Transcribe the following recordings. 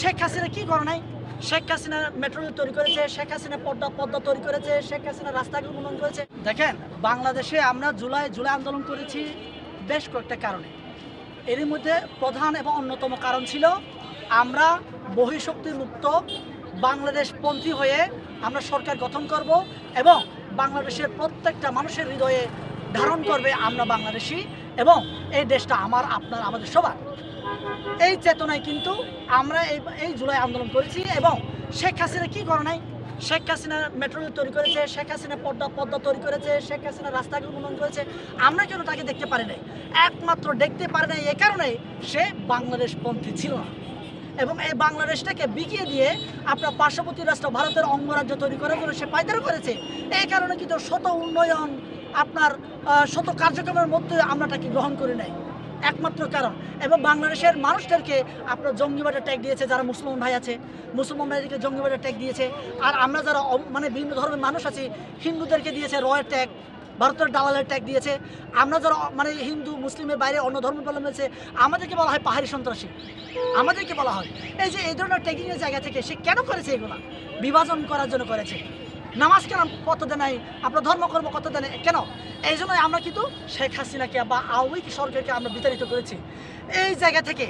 শেখ হাসিনা কি করে নাই? শেখ হাসিনা মেট্রো রেল তৈরি করেছে, শেখ হাসিনা পদ্মা পদ্মা তৈরি করেছে, শেখ হাসিনা রাস্তাঘাট উন্নয়ন করেছে। দেখেন, বাংলাদেশে আমরা জুলাই জুলাই আন্দোলন করেছি বেশ কয়েকটা কারণে। এরই মধ্যে প্রধান এবং অন্যতম কারণ ছিল, আমরা বহিঃশক্তি মুক্ত বাংলাদেশ পন্থী হয়ে আমরা সরকার গঠন করব এবং বাংলাদেশের প্রত্যেকটা মানুষের হৃদয়ে ধারণ করবে আমরা বাংলাদেশি এবং এই দেশটা আমার, আপনার, আমাদের সবার। এই চেতনায় কিন্তু আমরা এই এই জুলাই আন্দোলন করেছি এবং শেখ হাসিনা কি করে নাই? শেখ হাসিনা মেট্রো রেল তৈরি করেছে, শেখ হাসিনা পদ্মা পদ্মা তৈরি করেছে, শেখ হাসিনা রাস্তাঘাট উন্নয়ন করেছে। আমরা কেন তাকে দেখতে পারি নাই? একমাত্র দেখতে পারি নাই এ কারণে সে বাংলাদেশ পন্থী ছিল না। এবং এই বাংলাদেশটাকে বিকিয়ে দিয়ে আপনার পার্শ্ববর্তী রাষ্ট্র ভারতের অঙ্গরাজ্য তৈরি করার জন্য সে পাইদার করেছে। এই কারণে কিন্তু শত উন্নয়ন আপনার শত কার্যক্রমের মধ্যে আমরা তাকে গ্রহণ করি নাই। একমাত্র কারণ। এবং বাংলাদেশের মানুষদেরকে আপনার জঙ্গিবাদের ট্যাগ দিয়েছে, যারা মুসলমান ভাই আছে। মুসলমান ভাইদেরকে জঙ্গিবাদের ট্যাগ দিয়েছে। আর আমরা যারা মানে বিভিন্ন ধর্মের মানুষ আছি, হিন্দুদেরকে দিয়েছে রয়ের ট্যাগ ভারতের দালালের ট্যাগ দিয়েছে। আমরা যারা মানে হিন্দু, মুসলিমের বাইরে অন্য ধর্মাবলম্বী হয়েছে আমাদেরকে বলা হয় পাহাড়ি সন্ত্রাসী। আমাদেরকে বলা হয়। এই যে এই ধরনের ট্যাগিংয়ের জায়গা থেকে সে কেন করেছে এগুলা? বিভাজন করার জন্য করেছে। নামাজ কেন কত দেয় নাই? আপনার ধর্মকর্ম কত দেয় নাই? কেন? এই জন্য আমরা কিন্তু শেখ হাসিনাকে বা আওয়ামী সরকারকে আমরা বিতাড়িত করেছি। এই জায়গা থেকে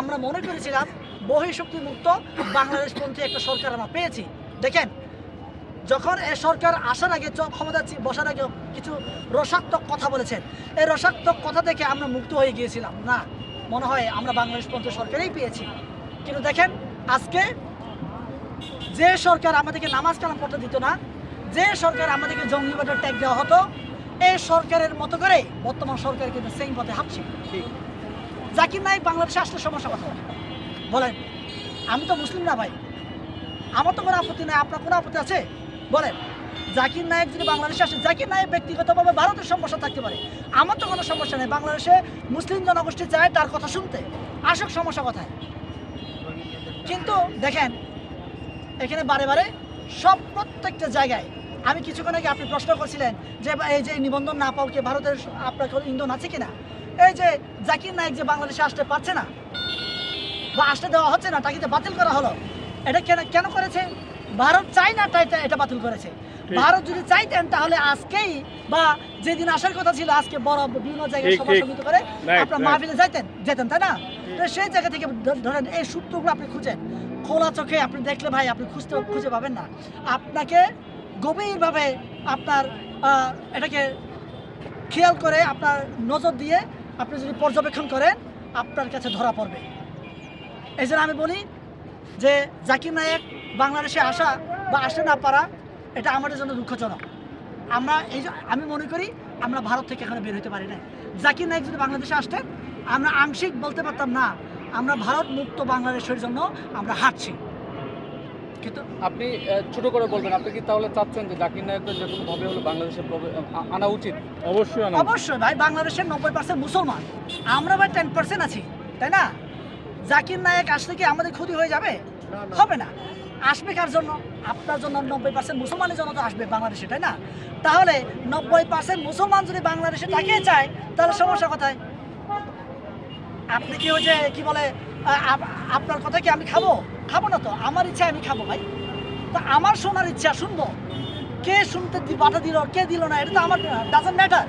আমরা মনে করেছিলাম বহিঃশক্তি মুক্ত বাংলাদেশপন্থী একটা সরকার আমরা পেয়েছি। দেখেন, যখন এই সরকার আসার আগে ক্ষমতা বসার আগে কিছু রসাত্মক কথা বলেছেন। এই রসাত্মক কথা থেকে আমরা মুক্ত হয়ে গিয়েছিলাম। না, মনে হয় আমরা বাংলাদেশপন্থী সরকারেই পেয়েছি। কিন্তু দেখেন, আজকে যে সরকার আমাদেরকে নামাজ কালাম পড়তে দিত না যে সরকার আমাদেরকে জঙ্গিবাদের ট্যাগ দেওয়া হতো এই সরকারের মতো করে বর্তমান সরকার কিন্তু সেই পথে হাঁটছে। জাকির নাইক বাংলাদেশে আসলে সমস্যা কথা। বলেন আমি তো মুসলিম না ভাই। আমার তো কোনো আপত্তি নাই আপনার কোনো আপত্তি আছে? বলেন জাকির নায়ক যদি বাংলাদেশে আসে জাকির নায়ক ব্যক্তিগতভাবে ভারতের সমস্যা থাকতে পারে। আমার তো কোনো সমস্যা নেই বাংলাদেশে মুসলিম জনগোষ্ঠী চায় তার কথা শুনতে। আসুক সমস্যা কথায়। কিন্তু দেখেন এখানে বারে বারে সব প্রত্যেকটা জায়গায়। আমি কিছুক্ষণ আগে আপনি প্রশ্ন করছিলেন যে এই যে নিবন্ধন না পাও কি ভারতের আপনার কোনো ইন্ধন আছে কিনা? এই যে জাকির নায়ক যে বাংলাদেশে আসতে পারছে না বা আসতে দেওয়া হচ্ছে না তাকে যে বাতিল করা হলো এটা কেন কেন করেছে? ভারত চাই না তাই এটা বাতিল করেছে। ভারত যদি চাইতেন তাহলে আজকেই বা যেদিন আসার কথা ছিল আজকে বড় বিভিন্ন জায়গায় সভা। সমিতি করে আপনার মাহফিলে যাইতেন যেতেন তাই না? তো সেই জায়গা থেকে ধরেন এই সূত্রগুলো আপনি খুঁজেন। খোলা চোখে আপনি দেখলে ভাই আপনি খুঁজতে খুঁজে পাবেন না। আপনাকে গভীরভাবে আপনার এটাকে খেয়াল করে আপনার নজর দিয়ে আপনি যদি পর্যবেক্ষণ করেন, আপনার কাছে ধরা পড়বে। এই আমি বলি যে জাকির নায়েক বাংলাদেশে আসা বা আসতে না পারা, এটা আমাদের জন্য দুঃখজনক। আমরা এই আমি মনে করি আমরা ভারত থেকে এখানে বের হতে পারি না জাকির নায়ক যদি বাংলাদেশে আসতেন, আমরা আংশিক বলতে পারতাম না আমরা ভারত মুক্ত বাংলাদেশের জন্য আমরা হাঁটছি। কিন্তু আপনি ছোট করে বলবেন আপনি কি তাহলে চাচ্ছেন যে জাকির নায়ককে যে কোনো ভাবে হলো বাংলাদেশে আনা উচিত? অবশ্যই অবশ্যই ভাই বাংলাদেশের নব্বই পার্সেন্ট মুসলমান। আমরা ভাই টেন পার্সেন্ট আছি তাই না? জাকির নায়ক আসলে কি আমাদের ক্ষতি হয়ে যাবে? হবে না। আসবে কার জন্য? আপনার জন্য নব্বই পার্সেন্ট মুসলমানের জন্য তো আসবে বাংলাদেশে তাই না? তাহলে নব্বই পার্সেন্ট মুসলমান যদি বাংলাদেশে তাকিয়ে চায় তাহলে সমস্যা কোথায়? আপনি কি ওই যে, কি বলে আপনার কথা কি আমি খাব? খাব না তো, আমার ইচ্ছা আমি খাব ভাই। তা আমার শোনার ইচ্ছা, শুনব? কে শুনতে বাধা দিল, কে দিল না, এটা তো আমার ডাজেন্ট ম্যাটার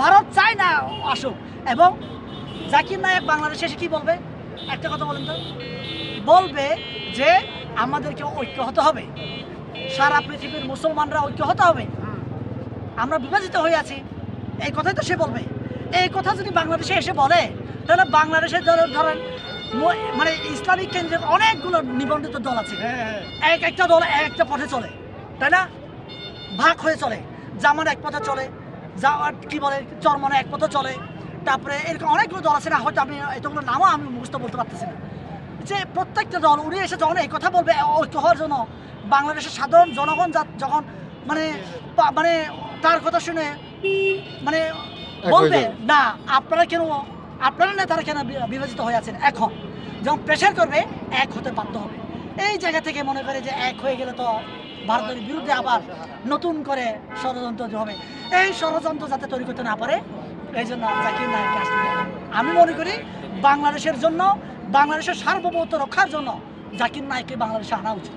ভারত চায় না আসুক, এবং জাকির নায়ক বাংলাদেশে এসে কি বলবে? একটা কথা বলেন তো। বলবে যে, আমাদেরকে ঐক্য হতে হবে। সারা পৃথিবীর মুসলমানরা ঐক্য হতে হবে। আমরা বিভাজিত হয়ে আছি। এই কথাই তো সে বলবে। এই কথা যদি বাংলাদেশে এসে বলে তাহলে বাংলাদেশে ধরেন ধরেন মানে ইসলামিক কেন্দ্রের অনেকগুলো নিবন্ধিত দল আছে। এক একটা দল এক একটা পথে চলে তাই না? ভাগ হয়ে চলে জামান এক পথে চলে যাওয়ার কি বলে চরমনে এক পথে চলে তারপরে এরকম অনেকগুলো দল আছে না হয়তো আমি এতগুলো নামও আমি মুখস্থ বলতে পারতেছি না। যে প্রত্যেকটা দল উনি এসে যখন এই কথা বলবে ঐক্য হওয়ার জন্য বাংলাদেশের সাধারণ জনগণ যা- যখন মানে মানে তার কথা শুনে মানে হয়ে বলবে না আপনারা কেন আপনারা নেতারা কেন বিভাজিত হয়ে আছেন? এখন যখন প্রেশার করবে এক হতে বাধ্য হবে। এই জায়গা থেকে মনে করে যে এক হয়ে গেলে তো ভারতের বিরুদ্ধে আবার নতুন করে ষড়যন্ত্র হবে। এই ষড়যন্ত্র যাতে তৈরি করতে না পারে এই জন্য জাকির নায়ককে আসতে। আমি মনে করি বাংলাদেশের জন্য বাংলাদেশের সার্বভৌমত্ব রক্ষার জন্য জাকির নায়ককে বাংলাদেশে আনা উচিত।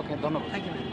ওকে ধন্যবাদ। Thank you